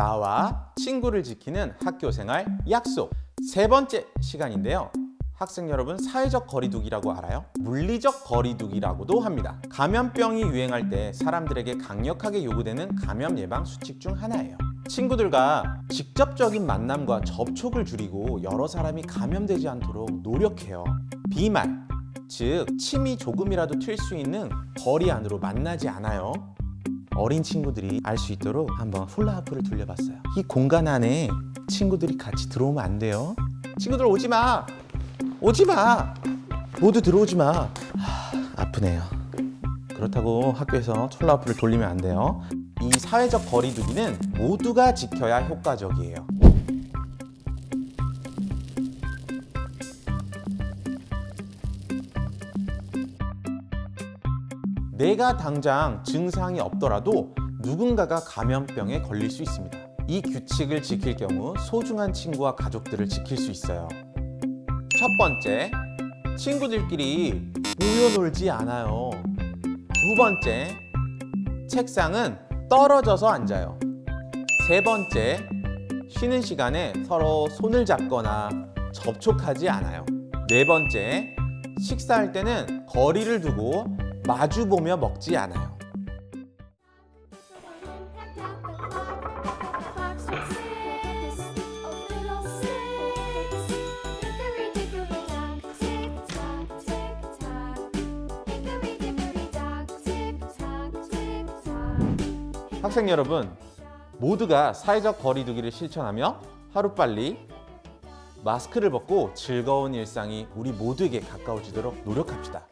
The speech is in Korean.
나와 친구를 지키는 학교 생활 약속. 세 번째 시간인데요. 학생 여러분, 사회적 거리두기라고 알아요? 물리적 거리두기라고도 합니다. 감염병이 유행할 때 사람들에게 강력하게 요구되는 감염 예방 수칙 중 하나예요. 친구들과 직접적인 만남과 접촉을 줄이고 여러 사람이 감염되지 않도록 노력해요. 비말, 즉 침이 조금이라도 튈 수 있는 거리 안으로 만나지 않아요. 어린 친구들이 알 수 있도록 한번 훌라후프를 돌려봤어요. 이 공간 안에 친구들이 같이 들어오면 안 돼요. 친구들 오지 마. 오지 마. 모두 들어오지 마. 하, 아프네요. 그렇다고 학교에서 훌라후프를 돌리면 안 돼요. 이 사회적 거리두기는 모두가 지켜야 효과적이에요. 내가 당장 증상이 없더라도 누군가가 감염병에 걸릴 수 있습니다. 이 규칙을 지킬 경우 소중한 친구와 가족들을 지킬 수 있어요. 첫 번째, 친구들끼리 모여 놀지 않아요. 두 번째, 책상은 떨어져서 앉아요. 세 번째, 쉬는 시간에 서로 손을 잡거나 접촉하지 않아요. 네 번째, 식사할 때는 거리를 두고 마주 보며 먹지 않아요. 학생 여러분, 모두가 사회적 거리두기를 실천하며 하루빨리 마스크를 벗고 즐거운 일상이 우리 모두에게 가까워지도록 노력합시다.